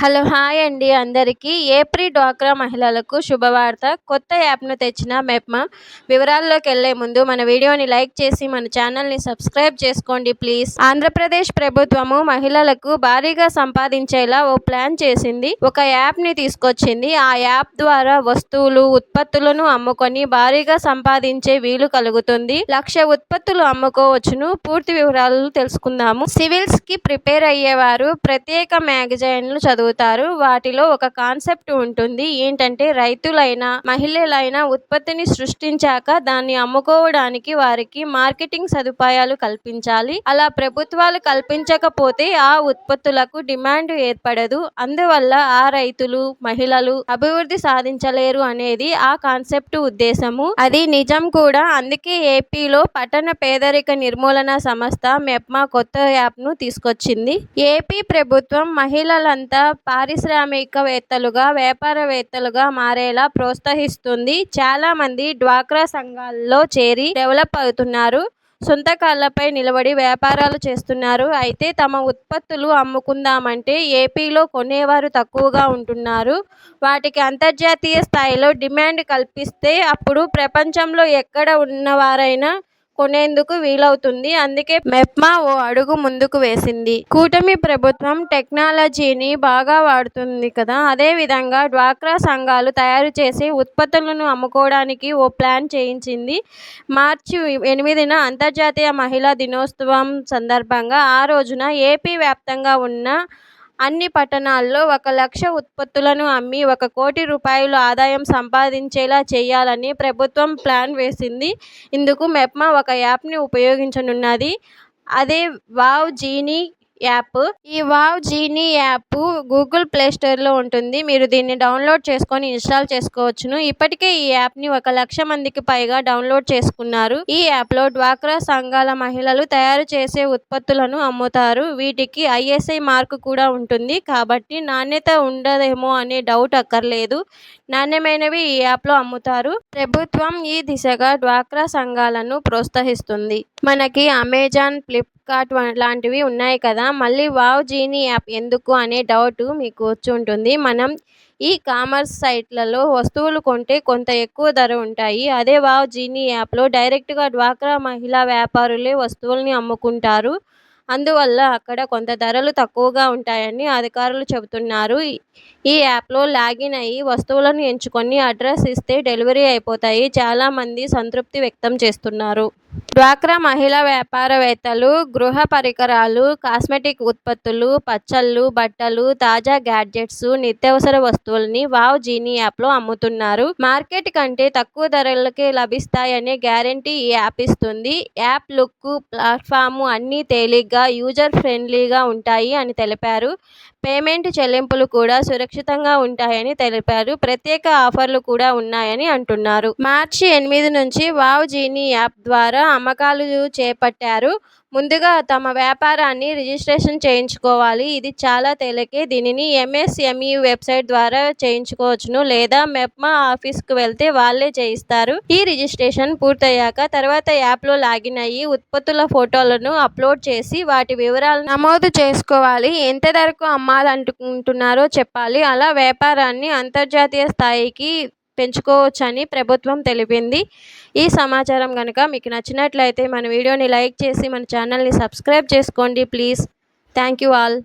Hello hi అండి అందరికీ. ఏప్రి డ్వాక్రా మహిళలకు శుభవార్త. కొత్త యాప్ను తెచ్చిన మెప్మా. వివరాల్లోకి వెళ్ళే ముందు మన వీడియోని లైక్ చేసి మన ఛానల్ని సబ్స్క్రైబ్ చేసుకోండి ప్లీజ్. ఆంధ్రప్రదేశ్ ప్రభుత్వము మహిళలకు భారీగా సంపాదించేలా ఓ ప్లాన్ చేసింది. ఒక యాప్ని తీసుకొచ్చింది. ఆ యాప్ ద్వారా వస్తువులు ఉత్పత్తులను అమ్ముకొని భారీగా సంపాదించే వీలు కలుగుతుంది. లక్ష ఉత్పత్తులు అమ్ముకోవచ్చును. పూర్తి వివరాలు తెలుసుకుందాము. సివిల్స్కి ప్రిపేర్ అయ్యేవారు ప్రత్యేక మ్యాగజైన్లు చదువు చదువుతారు. వాటిలో ఒక కాన్సెప్ట్ ఉంటుంది. ఏంటంటే రైతులైనా మహిళలైనా ఉత్పత్తిని సృష్టించాక దాన్ని అమ్ముకోవడానికి వారికి మార్కెటింగ్ సదుపాయాలు కల్పించాలి. అలా ప్రభుత్వాలు కల్పించకపోతే ఆ ఉత్పత్తులకు డిమాండ్ ఏర్పడదు. అందువల్ల ఆ రైతులు మహిళలు అభివృద్ధి సాధించలేరు అనేది ఆ కాన్సెప్ట్ ఉద్దేశము. అది నిజం కూడా. అందుకే ఏపీలో పట్టణ పేదరిక నిర్మూలన సంస్థ మెప్మా కొత్త యాప్ను తీసుకొచ్చింది. ఏపీ ప్రభుత్వం మహిళలంతా పారిశ్రామికవేత్తలుగా వ్యాపారవేత్తలుగా మారేలా ప్రోత్సహిస్తుంది. చాలామంది డ్వాక్రా సంఘాల్లో చేరి డెవలప్ అవుతున్నారు. సొంత కాళ్ళపై నిలబడి వ్యాపారాలు చేస్తున్నారు. అయితే తమ ఉత్పత్తులు అమ్ముకుందామంటే ఏపీలో కొనేవారు తక్కువగా ఉంటున్నారు. వాటికి అంతర్జాతీయ స్థాయిలో డిమాండ్ కల్పిస్తే అప్పుడు ప్రపంచంలో ఎక్కడ ఉన్నవారైనా కొనేందుకు వీలవుతుంది. అందుకే మెప్మా ఓ అడుగు ముందుకు వేసింది. కూటమి ప్రభుత్వం టెక్నాలజీని బాగా వాడుతుంది కదా. అదే విధంగా డ్వాక్రా సంఘాలు తయారు చేసే ఉత్పత్తులను అమ్ముకోవడానికి ఓ ప్లాన్ చేయించింది. మార్చి ఎనిమిదిన అంతర్జాతీయ మహిళా దినోత్సవం సందర్భంగా ఆ రోజున ఏపీ వ్యాప్తంగా ఉన్న అన్ని పట్టణాల్లో ఒక లక్ష ఉత్పత్తులను అమ్మి ఒక కోటి రూపాయలు ఆదాయం సంపాదించేలా చేయాలని ప్రభుత్వం ప్లాన్ వేసింది. ఇందుకు మెప్మా ఒక యాప్ని ఉపయోగించనున్నది. అదే వావ్ జీనీ యాప్. ఈ wow genie app Google play స్టోర్లో ఉంటుంది. మీరు దీన్ని డౌన్లోడ్ చేసుకొని ఇన్స్టాల్ చేసుకోవచ్చును. ఇప్పటికే ఈ యాప్ని ఒక లక్ష మందికి పైగా డౌన్లోడ్ చేసుకున్నారు. ఈ యాప్లో డ్వాక్రా సంఘాల మహిళలు తయారు చేసే ఉత్పత్తులను అమ్ముతారు. వీటికి ఐఎస్ఐ మార్కు కూడా ఉంటుంది. కాబట్టి నాణ్యత ఉండదేమో అనే డౌట్ అక్కర్లేదు. నాణ్యమైనవి ఈ యాప్లో అమ్ముతారు. ప్రభుత్వం ఈ దిశగా డ్వాక్రా సంఘాలను ప్రోత్సహిస్తుంది. మనకి అమెజాన్ ఫ్లిప్ ఫ్లిప్కార్ట్ లాంటివి ఉన్నాయి కదా. మళ్ళీ వావ్ జీనీ యాప్ ఎందుకు అనే డౌట్ మీకు వచ్చి ఉంటుంది. మనం ఈ కామర్స్ సైట్లలో వస్తువులు కొంటే కొంత ఎక్కువ ధర ఉంటాయి. అదే వావ్ జీనీ యాప్లో డైరెక్ట్గా డ్వాక్రా మహిళా వ్యాపారులే వస్తువుల్ని అమ్ముకుంటారు. అందువల్ల అక్కడ కొంత ధరలు తక్కువగా ఉంటాయని అధికారులు చెబుతున్నారు. ఈ యాప్లో లాగిన్ అయ్యి వస్తువులను ఎంచుకొని అడ్రస్ ఇస్తే డెలివరీ అయిపోతాయి. చాలామంది సంతృప్తి వ్యక్తం చేస్తున్నారు. డ్వాక్రా మహిళా వ్యాపారవేత్తలు గృహ పరికరాలు కాస్మెటిక్ ఉత్పత్తులు పచ్చళ్ళు బట్టలు తాజా గ్యాడ్జెట్స్ నిత్యావసర వస్తువుల్ని వావ్ జీనీ యాప్లో అమ్ముతున్నారు. మార్కెట్ కంటే తక్కువ ధరలకే లభిస్తాయనే గ్యారంటీ ఈ యాప్ ఇస్తుంది. యాప్ లుక్ ప్లాట్ఫామ్ అన్నీ తేలిగ్గా యూజర్ ఫ్రెండ్లీగా ఉంటాయి అని తెలిపారు. పేమెంట్ చెల్లింపులు కూడా సురక్షితంగా ఉంటాయని తెలిపారు. ప్రత్యేక ఆఫర్లు కూడా ఉన్నాయని అంటున్నారు. మార్చి ఎనిమిది నుంచి వావ్ జీనీ యాప్ ద్వారా అమ్మకాలు చేపట్టారు. ముందుగా తమ వ్యాపారాన్ని రిజిస్ట్రేషన్ చేయించుకోవాలి. ఇది చాలా తేలికే. దీనిని ఎంఎస్ఎంఈ వెబ్సైట్ ద్వారా చేయించుకోవచ్చును లేదా మెప్మా ఆఫీస్కు వెళ్తే వాళ్ళే చేయిస్తారు. ఈ రిజిస్ట్రేషన్ పూర్తయ్యాక తర్వాత యాప్లో లాగిన్ అయ్యి ఉత్పత్తుల ఫోటోలను అప్లోడ్ చేసి వాటి వివరాలు నమోదు చేసుకోవాలి. ఎంత ధరకు అమ్మాలనుకుంటున్నారో చెప్పాలి. అలా వ్యాపారాన్ని అంతర్జాతీయ స్థాయికి పెంచుకోవచ్చని ప్రభుత్వం తెలిపింది. ఈ సమాచారం కనుక మీకు నచ్చినట్లయితే మన వీడియోని లైక్ చేసి మన ఛానల్ని సబ్స్క్రైబ్ చేసుకోండి. ప్లీజ్. Thank you all.